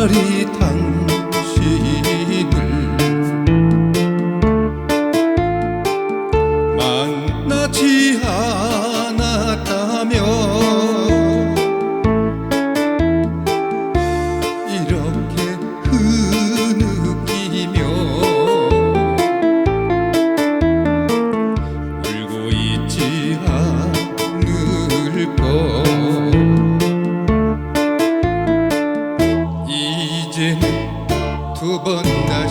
별이 당신을 만나지 않았다면 이렇게 흐느끼며 울고 있지 않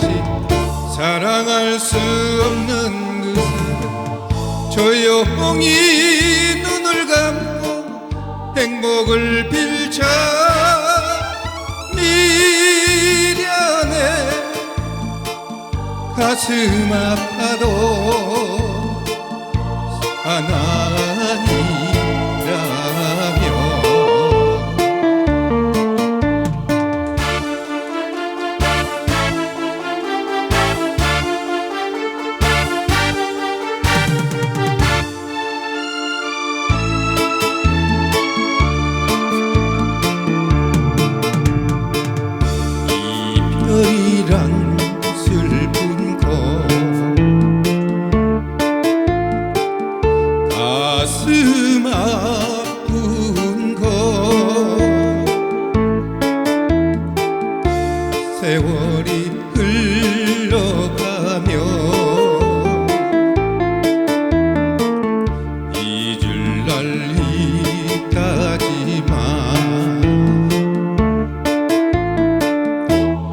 다시 사랑할 수 없는 그 사람 조용히 눈을 감고 행복을 빌자. 미련해 가슴 아파도 하나니 세월이 흘러가며 잊을 날 있다지만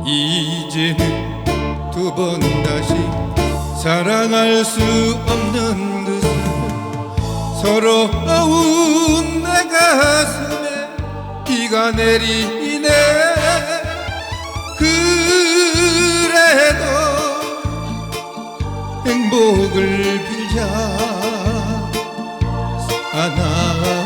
이제는 두 번 다시 사랑할 수 없는 그 사람 서러운 내 가슴에 비가 내리네 행복을 빌자. 아, 하나